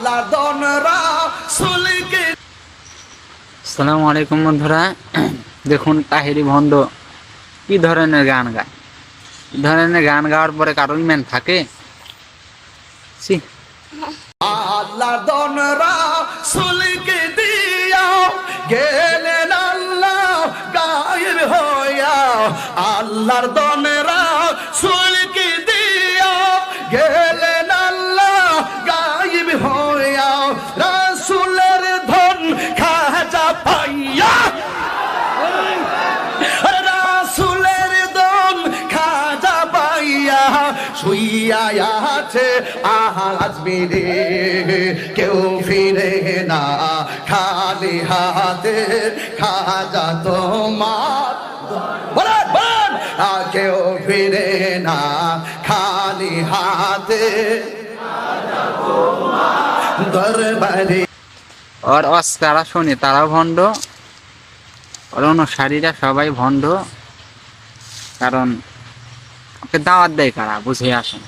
আল্লাহ দনরা সুলকে আসসালামু আলাইকুম বন্ধুরা। দেখুন তাহিরি ভন্ড কি ধরনের গান গায়? কি ধরনের গান গাওয়ার পরে কারোর ম্যান থাকে? আল্লাহ দনরা সুলকে দিয়া গেলেন আল্লাহ গায়েব হইয়া। আল্লাহর দনরা শুইয়া আছে আজ মেরে কেউ ফিরে না, খালি হাতে খাজা তোমার। বলেন বলেন! কেউ ফিরে না, খালি হাতে দরবারে ওর অস তারা শোনে, তারাও ভণ্ড। ওর অনুসারীরা সবাই ভণ্ড। কারণ ওকে দাওয়াত দেয় কারা? বুঝে আসেন